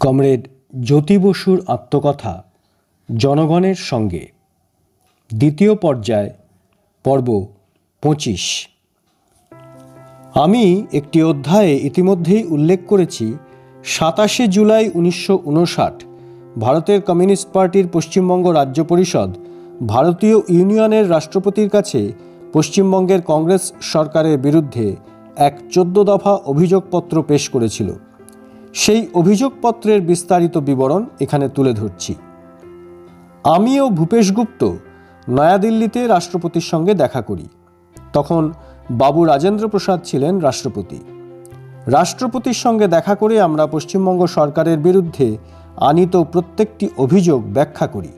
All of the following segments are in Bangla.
কমরেড জ্যোতি বসুর আত্মকথা জনগণের সঙ্গে। দ্বিতীয় পর্যায়, পর্ব পঁচিশ। আমি একটি অধ্যায়ে ইতিমধ্যেই উল্লেখ করেছি, সাতাশে জুলাই উনিশশো উনষাট, ভারতের কমিউনিস্ট পার্টির পশ্চিমবঙ্গ রাজ্য পরিষদ, ভারতীয় ইউনিয়নের রাষ্ট্রপতির কাছে পশ্চিমবঙ্গের কংগ্রেস সরকারের বিরুদ্ধে এক চোদ্দ দফা অভিযোগপত্র পেশ করেছিল। সেই অভিযোগপত্রের বিস্তারিত বিবরণ এখানে তুলে ধরছি। আমি ও ভূপেশ গুপ্ত নয়াদিল্লিতে রাষ্ট্রপতির সঙ্গে দেখা করি। তখন বাবু রাজেন্দ্র প্রসাদ ছিলেন রাষ্ট্রপতি। রাষ্ট্রপতির সঙ্গে দেখা করে আমরা পশ্চিমবঙ্গ সরকারের বিরুদ্ধে আনিত প্রত্যেকটি অভিযোগ ব্যাখ্যা করি।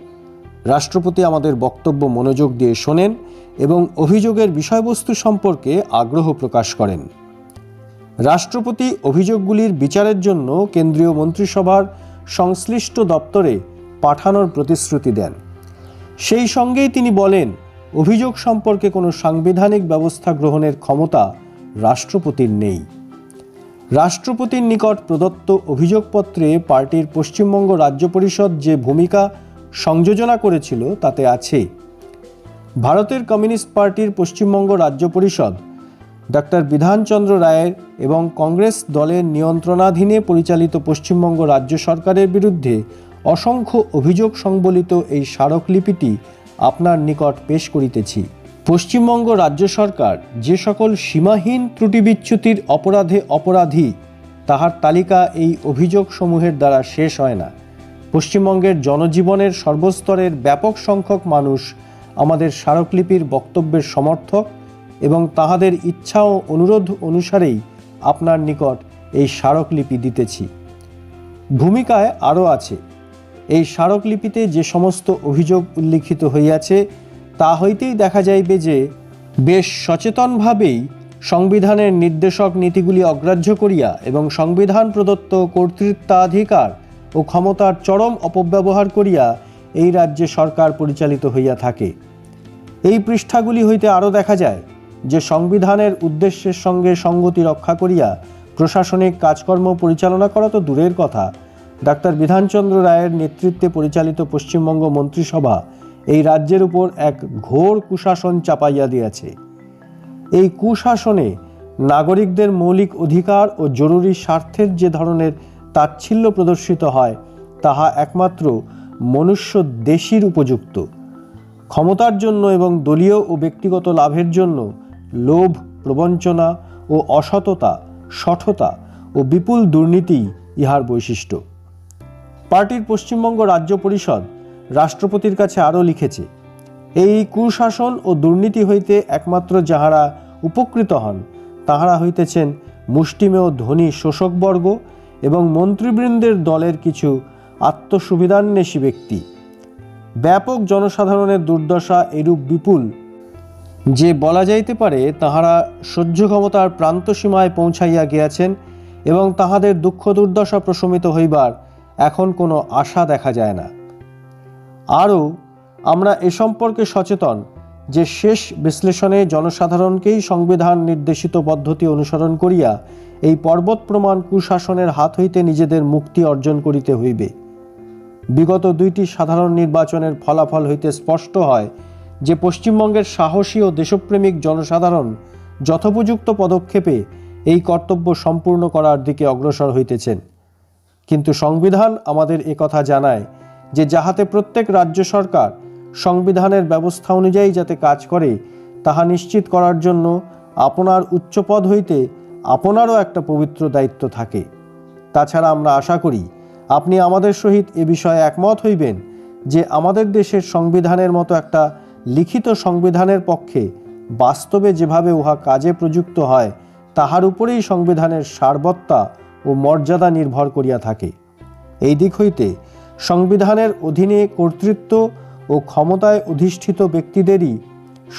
রাষ্ট্রপতি আমাদের বক্তব্য মনোযোগ দিয়ে শোনেন এবং অভিযোগের বিষয়বস্তু সম্পর্কে আগ্রহ প্রকাশ করেন। রাষ্ট্রপতি অভিযোগগুলির বিচারের জন্য কেন্দ্রীয় মন্ত্রিসভার সংশ্লিষ্ট দপ্তরে পাঠানোর প্রতিশ্রুতি দেন। সেই সঙ্গেই তিনি বলেন, অভিযোগ সম্পর্কে কোনো সাংবিধানিক ব্যবস্থা গ্রহণের ক্ষমতা রাষ্ট্রপতির নেই। রাষ্ট্রপতির নিকট প্রদত্ত অভিযোগপত্রে পার্টির পশ্চিমবঙ্গ রাজ্য পরিষদ যে ভূমিকা সংযোজনা করেছিল তাতে আছে, ভারতের কমিউনিস্ট পার্টির পশ্চিমবঙ্গ রাজ্য পরিষদ ডক্টর বিধানচন্দ্র রায়ের এবং কংগ্রেস দলের নিয়ন্ত্রণাধীনে পরিচালিত পশ্চিমবঙ্গ রাজ্য সরকারের বিরুদ্ধে অসংখ্য অভিযোগ সংবলিত এই স্মারকলিপিটি আপনার নিকট পেশ করিতেছি। পশ্চিমবঙ্গ রাজ্য সরকার যে সকল সীমাহীন ত্রুটি বিচ্যুতির অপরাধে অপরাধী, তাহার তালিকা এই অভিযোগসমূহের দ্বারা শেষ হয় না। পশ্চিমবঙ্গের জনজীবনের সর্বস্তরের ব্যাপক সংখ্যক মানুষ আমাদের স্মারকলিপির বক্তব্যের সমর্থক এবং তাহাদের ইচ্ছা ও অনুরোধ অনুসারেই আপনার নিকট এই স্মারকলিপি দিতেছি। ভূমিকায় আরও আছে, এই স্মারকলিপিতে যে সমস্ত অভিযোগ উল্লিখিত হইয়াছে, তা হইতেই দেখা যাইবে যে বেশ সচেতনভাবেই সংবিধানের নির্দেশক নীতিগুলি অগ্রাহ্য করিয়া এবং সংবিধান প্রদত্ত কর্তৃত্বাধিকার ও ক্ষমতার চরম অপব্যবহার করিয়া এই রাজ্যে সরকার পরিচালিত হইয়া থাকে। এই পৃষ্ঠাগুলি হইতে আরও দেখা যায় যে সংবিধানের উদ্দেশ্যের সঙ্গে সঙ্গতি রক্ষা করিয়া প্রশাসনিক কাজকর্ম পরিচালনা করা তো দূরের কথা। ডাক্তার বিধানচন্দ্র রায়ের নেতৃত্বে পরিচালিত পশ্চিমবঙ্গ মন্ত্রিসভা এই রাজ্যের উপর এক ঘোর কুশাসন চাপাইয়া দিয়াছে। এই কুশাসনে নাগরিকদের মৌলিক অধিকার ও জরুরি স্বার্থের যে ধরনের তাচ্ছিল্য প্রদর্শিত হয়, তাহা একমাত্র মনুষ্য দেশীর উপযুক্ত। ক্ষমতার জন্য এবং দলীয় ও ব্যক্তিগত লাভের জন্য লোভ, প্রবঞ্চনা ও অসততা, সঠতা ও বিপুল দুর্নীতি ইহার বৈশিষ্ট্য। পার্টির পশ্চিমবঙ্গ রাজ্য পরিষদ রাষ্ট্রপতির কাছে আরও লিখেছে, এই কুশাসন ও দুর্নীতি হইতে একমাত্র যাহারা উপকৃত হন, তাহারা হইতেছেন মুষ্টিমেয় ধনী শোষকবর্গ এবং মন্ত্রীবৃন্দের দলের কিছু আত্মসুবিধান্বেষী ব্যক্তি। ব্যাপক জনসাধারণের দুর্দশা এরূপ বিপুল যে বলা যাইতে পারে, তাহারা সহ্য ক্ষমতার প্রান্তসীমায় পৌঁছাইয়া গিয়াছেন এবং তাহাদের দুঃখ দুর্দশা প্রশমিত হইবার এখন কোনো আশা দেখা যায় না। আরও, আমরা এ সম্পর্কে সচেতন যে শেষ বিশ্লেষণে জনসাধারণকেই সংবিধান নির্দেশিত পদ্ধতি অনুসরণ করিয়া এই পর্বত প্রমাণ কুশাসনের হাত হইতে নিজেদের মুক্তি অর্জন করিতে হইবে। বিগত দুইটি সাধারণ নির্বাচনের ফলাফল হইতে স্পষ্ট হয় যে পশ্চিমবঙ্গের সাহসী ও দেশপ্রেমিক জনসাধারণ যথোপযুক্ত পদক্ষেপে এই কর্তব্য সম্পূর্ণ করার দিকে অগ্রসর হইতেছেন। কিন্তু সংবিধান আমাদের একথা জানায় যে যাহাতে প্রত্যেক রাজ্য সরকার সংবিধানের ব্যবস্থা অনুযায়ী যাতে কাজ করে, তাহা নিশ্চিত করার জন্য আপনার উচ্চপদ হইতে আপনারও একটা পবিত্র দায়িত্ব থাকে। তাছাড়া আমরা আশা করি আপনি আমাদের সহিত এ বিষয়ে একমত হইবেন যে আমাদের দেশের সংবিধানের মতো একটা লিখিত সংবিধানের পক্ষে বাস্তবে যেভাবে উহা কাজে প্রযুক্ত হয়, তাহার উপরেই সংবিধানের সারবত্তা ও মর্যাদা নির্ভর করিয়া থাকে। এই দিক হইতে সংবিধানের অধীনে কর্তৃত্ব ও ক্ষমতায় অধিষ্ঠিত ব্যক্তিদেরই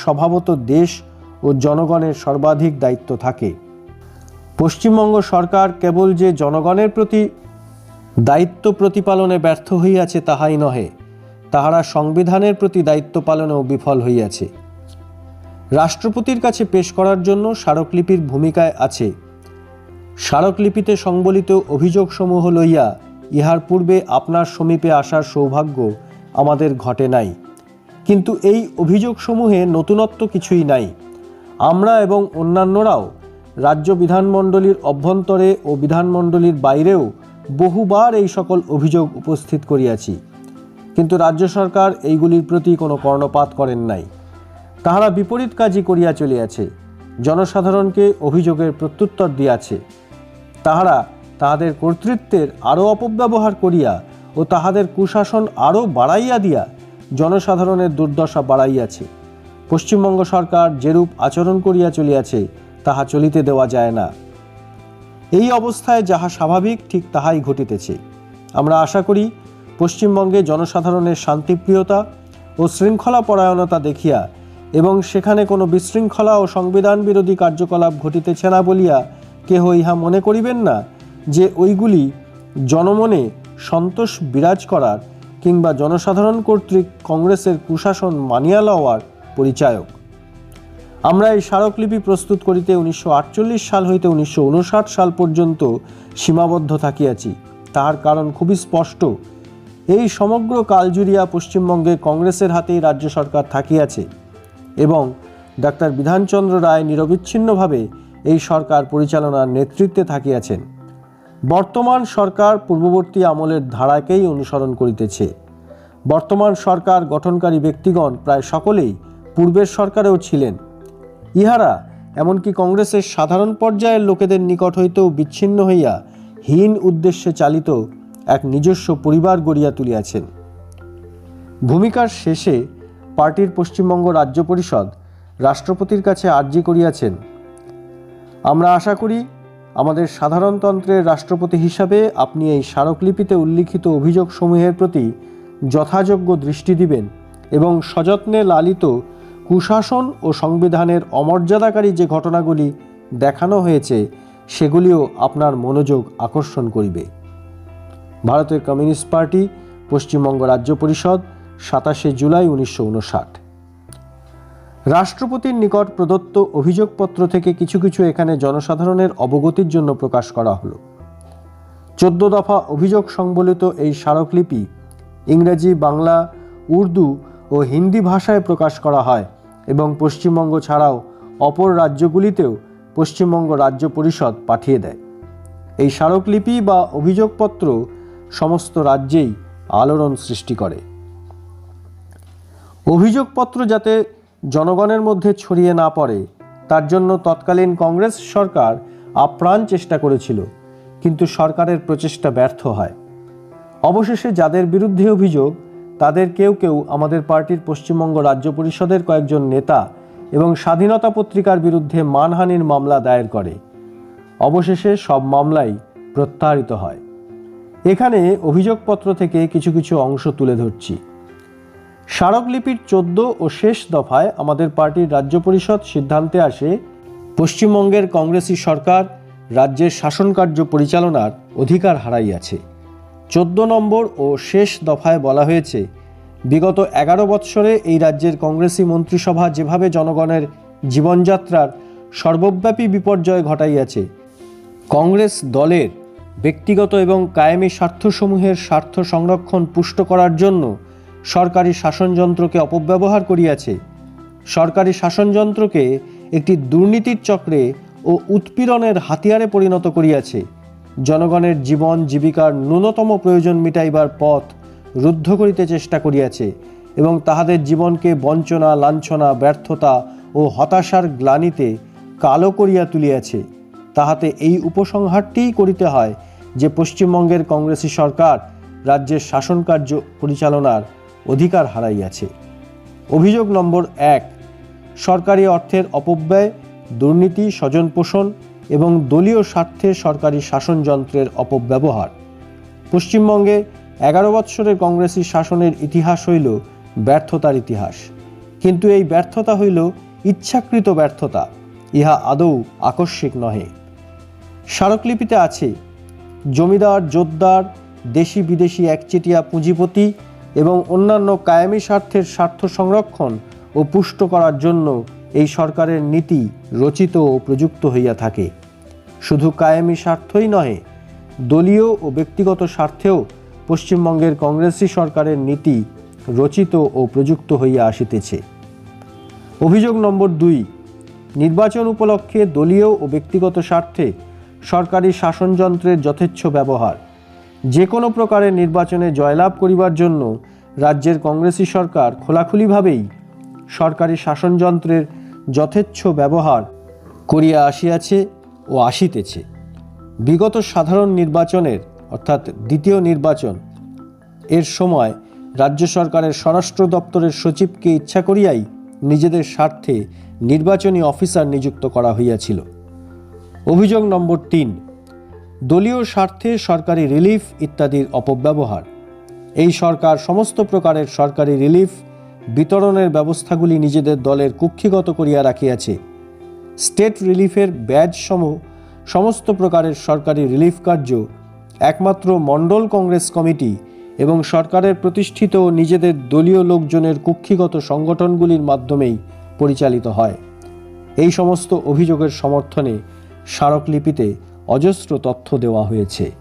স্বভাবত দেশ ও জনগণের সর্বাধিক দায়িত্ব থাকে। পশ্চিমবঙ্গ সরকার কেবল যে জনগণের প্রতি দায়িত্ব প্রতিপালনে ব্যর্থ হইয়াছে তাহাই নহে তাহারা সংবিধানের প্রতি দায়িত্ব পালনেও বিফল হইয়াছে। রাষ্ট্রপতির কাছে পেশ করার জন্য স্মারকলিপির ভূমিকায় আছে, স্মারকলিপিতে সংবলিত অভিযোগসমূহ লইয়া ইহার পূর্বে আপনার সমীপে আসার সৌভাগ্য আমাদের ঘটে নাই। কিন্তু এই অভিযোগসমূহে নতুনত্ব কিছুই নাই। আমরা এবং অন্যান্যরাও রাজ্য বিধানমণ্ডলীর অভ্যন্তরে ও বিধানমণ্ডলীর বাইরেও বহুবার এই সকল অভিযোগ উপস্থিত করিয়াছি। কিন্তু রাজ্য সরকার এইগুলির প্রতি কোনো কর্ণপাত করেন নাই। তাহারা বিপরীত কাজই করিয়া চলিয়াছে। জনসাধারণকে অভিযোগের প্রত্যুত্তর দিয়াছে। তাহারা তাহাদের কর্তৃত্বের আরও অপব্যবহার করিয়া ও তাহাদের কুশাসন আরও বাড়াইয়া দিয়া জনসাধারণের দুর্দশা বাড়াইয়াছে। পশ্চিমবঙ্গ সরকার যেরূপ আচরণ করিয়া চলিয়াছে, তাহা চলিতে দেওয়া যায় না। এই অবস্থায় যাহা স্বাভাবিক, ঠিক তাহাই ঘটিতেছে। আমরা আশা করি পশ্চিমবঙ্গে জনসাধারণের শান্তিপ্রিয়তা ও শৃঙ্খলা পরায়ণতা দেখিয়া এবং সেখানে কোনো বিশৃঙ্খলা ও সংবিধান বিরোধী কার্যকলাপ ঘটিতেছে না বলিয়া কেহ ইহা মনে করিবেন না যে ওইগুলি জনমনে সন্তোষ বিরাজ করার কিংবা জনসাধারণ কর্তৃক কংগ্রেসের কুশাসন মানিয়া লওয়ার পরিচায়ক। আমরা এই স্মারকলিপি প্রস্তুত করিতে উনিশশো আটচল্লিশ সাল হইতে উনিশশো উনষাট সাল পর্যন্ত সীমাবদ্ধ থাকিয়াছি। তাহার কারণ খুবই স্পষ্ট। এই সমগ্র কালজুরিয়া পশ্চিমবঙ্গে কংগ্রেসের হাতেই রাজ্য সরকার থাকিয়াছে এবং ডাক্তার বিধানচন্দ্র রায় নিরবিচ্ছিন্নভাবে এই সরকার পরিচালনার নেতৃত্বে থাকিয়াছেন বর্তমান সরকার পূর্ববর্তী আমলের ধারাকেই অনুসরণ করিতেছে। বর্তমান সরকার গঠনকারী ব্যক্তিগণ প্রায় সকলেই পূর্বের সরকারেও ছিলেন। ইহারা এমনকি কংগ্রেসের সাধারণ পর্যায়ের লোকেদের নিকট হইতেও বিচ্ছিন্ন হইয়া হীন উদ্দেশ্যে চালিত এক নিজস্ব পরিবার গড়িয়া তুলিয়াছেন। ভূমিকার শেষে পার্টির পশ্চিমবঙ্গ রাজ্য পরিষদ রাষ্ট্রপতির কাছে আর্জি করিয়াছেন। আমরা আশা করি আমাদের সাধারণতন্ত্রের রাষ্ট্রপতি হিসাবে আপনি এই স্মারকলিপিতে উল্লিখিত অভিযোগসমূহের প্রতি যথাযোগ্য দৃষ্টি দিবেন এবং সযত্নে লালিত কুশাসন ও সংবিধানের অমর্যাদাকারী যে ঘটনাগুলি দেখানো হয়েছে, সেগুলিও আপনার মনোযোগ আকর্ষণ করিবে। ভারতের কমিউনিস্ট পার্টি, পশ্চিমবঙ্গ রাজ্য পরিষদ, সাতাশে জুলাই উনিশশো উনষাট। রাষ্ট্রপতির নিকট প্রদত্ত অভিযোগপত্র থেকে কিছু কিছু এখানে জনসাধারণের অবগতির জন্য প্রকাশ করা হলো। চোদ্দ দফা অভিযোগ সংবলিত এই স্মারকলিপি ইংরেজি, বাংলা, উর্দু ও হিন্দি ভাষায় প্রকাশ করা হয় এবং পশ্চিমবঙ্গ ছাড়াও অপর রাজ্যগুলিতেও পশ্চিমবঙ্গ রাজ্য পরিষদ পাঠিয়ে দেয়। এই স্মারকলিপি বা অভিযোগপত্র সমস্ত রাজ্যেই আলোড়ন সৃষ্টি করে। অভিযোগপত্র যাতে জনগণের মধ্যে ছড়িয়ে না পড়ে, তার জন্য তৎকালীন কংগ্রেস সরকার আপ্রাণ চেষ্টা করেছিল, কিন্তু সরকারের প্রচেষ্টা ব্যর্থ হয়। অবশেষে যাদের বিরুদ্ধে অভিযোগ, তাদের কেউ কেউ আমাদের পার্টির পশ্চিমবঙ্গ রাজ্য পরিষদের কয়েকজন নেতা এবং স্বাধীনতা পত্রিকার বিরুদ্ধে মানহানির মামলা দায়ের করে। অবশেষে সব মামলাই প্রত্যাহারিত হয়। এখানে অভিযোগপত্র থেকে কিছু কিছু অংশ তুলে ধরছি। স্মারকলিপির চোদ্দ ও শেষ দফায় আমাদের পার্টির রাজ্য পরিষদ সিদ্ধান্তে আসে পশ্চিমবঙ্গের কংগ্রেসি সরকার রাজ্যের শাসন কার্য পরিচালনার অধিকার হারাইয়াছে। চোদ্দ নম্বর ও শেষ দফায় বলা হয়েছে, বিগত এগারো বৎসরে এই রাজ্যের কংগ্রেসি মন্ত্রিসভা যেভাবে জনগণের জীবনযাত্রার সর্বব্যাপী বিপর্যয় ঘটাইয়াছে, কংগ্রেস দলের ব্যক্তিগত এবং কায়েমি স্বার্থসমূহের স্বার্থ সংরক্ষণ পুষ্ট করার জন্য সরকারি শাসনযন্ত্রকে অপব্যবহার করিয়াছে। সরকারি শাসনযন্ত্রকে একটি দুর্নীতির চক্রে ও উৎপীড়নের হাতিয়ারে পরিণত করিয়াছে। জনগণের জীবন জীবিকার ন্যূনতম প্রয়োজন মিটাইবার পথ রুদ্ধ করিতে চেষ্টা করিয়াছে এবং তাহাদের জীবনকে বঞ্চনা, লাঞ্ছনা, ব্যর্থতা ও হতাশার গ্লানিতে কালো করিয়া তুলিয়াছে। তাহাতে এই উপসংহারটিই করিতে হয় যে পশ্চিমবঙ্গের কংগ্রেসি সরকার রাজ্যের শাসন কার্য পরিচালনার অধিকার হারাইয়াছে। অভিযোগ নম্বর এক, সরকারি অর্থের অপব্যয়, দুর্নীতি, স্বজনপোষণ এবং দলীয় স্বার্থে সরকারি শাসনযন্ত্রের অপব্যবহার। পশ্চিমবঙ্গে এগারো বৎসরের কংগ্রেসি শাসনের ইতিহাস হইল ব্যর্থতার ইতিহাস। কিন্তু এই ব্যর্থতা হইল ইচ্ছাকৃত ব্যর্থতা, ইহা আদৌ আকস্মিক নহে। স্মারকলিপিতে আছে, জমিদার জোদ্দার দেশি বিদেশি একচেটিয়া পুঁজিপতি এবং অন্যান্য কায়েমি স্বার্থের স্বার্থ সংরক্ষণ ও পুষ্ট করার জন্য এই সরকারের নীতি রচিত ও প্রযুক্ত হইয়া থাকে। শুধু কায়েমি স্বার্থই নহে, দলীয় ও ব্যক্তিগত স্বার্থেও পশ্চিমবঙ্গের কংগ্রেসি সরকারের নীতি রচিত ও প্রযুক্ত হইয়া আসিতেছে। অভিযোগ নম্বর দুই, নির্বাচন উপলক্ষে দলীয় ও ব্যক্তিগত স্বার্থে সরকারি শাসনযন্ত্রের যথেচ্ছ ব্যবহার। যে কোনো প্রকারের নির্বাচনে জয়লাভ করিবার জন্য রাজ্যের কংগ্রেসি সরকার খোলাখুলিভাবেই সরকারি শাসনযন্ত্রের যথেচ্ছ ব্যবহার করিয়া আসিয়াছে ও আসিতেছে। বিগত সাধারণ নির্বাচনের, অর্থাৎ দ্বিতীয় নির্বাচন, এর সময় রাজ্য সরকারের স্বরাষ্ট্র দপ্তরের সচিবকে ইচ্ছা করিয়াই নিজেদের স্বার্থে নির্বাচনী অফিসার নিযুক্ত করা হইয়াছিল। অভিযোগ নম্বর তিন, দলীয় স্বার্থে সরকারি রিলিফ ইত্যাদির অপব্যবহার। এই সরকার সমস্ত প্রকারের সরকারি রিলিফ, বিতরণের ব্যবস্থাগুলি নিজেদের দলের কুক্ষিগত করিয়া রাখিয়াছে। স্টেট রিলিফের ব্যাজ সম সমস্ত প্রকারের সরকারি রিলিফ কার্য, একমাত্র মণ্ডল কংগ্রেস কমিটি এবং সরকারের প্রতিষ্ঠিত নিজেদের দলীয় লোকজনের কুক্ষিগত সংগঠনগুলির মাধ্যমেই পরিচালিত হয়। এই সমস্ত অভিযোগের সমর্থনে স্মারকলিপিতে অজস্র তথ্য দেওয়া হয়েছে।